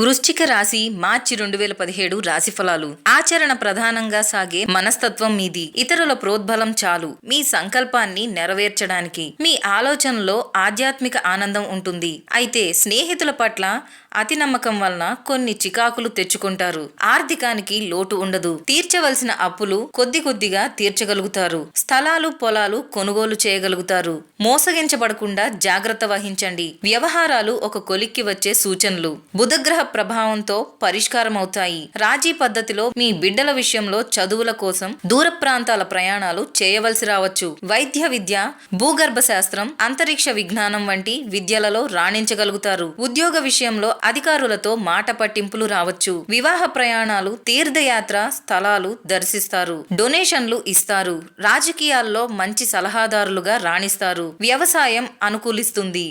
వృశ్చిక రాశి మార్చి రెండు వేల పదిహేడు రాశి ఫలాలు. ఆచరణ ప్రధానంగా సాగే మనస్తత్వం మీది. ఇతరుల ప్రోద్బలం చాలు. మీ సంకల్పాన్ని నెరవేర్చడానికి మీ ఆలోచనలో ఆధ్యాత్మిక ఆనందం ఉంటుంది. అయితే స్నేహితుల పట్ల అతి నమ్మకం వలన కొన్ని చికాకులు తెచ్చుకుంటారు. ఆర్థికానికి లోటు ఉండదు. తీర్చవలసిన అప్పులు కొద్ది కొద్దిగా తీర్చగలుగుతారు. స్థలాలు పొలాలు కొనుగోలు చేయగలుగుతారు. మోసగించబడకుండా జాగ్రత్త వహించండి. వ్యవహారాలు ఒక కొలిక్కి వచ్చే సూచనలు. బుధగ్రహ ప్రభావంతో పరిష్కారం అవుతాయి రాజీ పద్ధతిలో మీ బిడ్డల విషయంలో చదువుల కోసం దూర ప్రాంతాల ప్రయాణాలు చేయవలసి రావచ్చు. వైద్య విద్య భూగర్భ శాస్త్రం అంతరిక్ష విజ్ఞానం వంటి విద్యలలో రాణించగలుగుతారు. ఉద్యోగ విషయంలో అధికారులతో మాట పట్టింపులు రావచ్చు. వివాహ ప్రయాణాలు తీర్థయాత్ర స్థలాలు దర్శిస్తారు. డొనేషన్లు ఇస్తారు. రాజకీయాల్లో మంచి సలహాదారులుగా రాణిస్తారు. వ్యవసాయం అనుకూలిస్తుంది.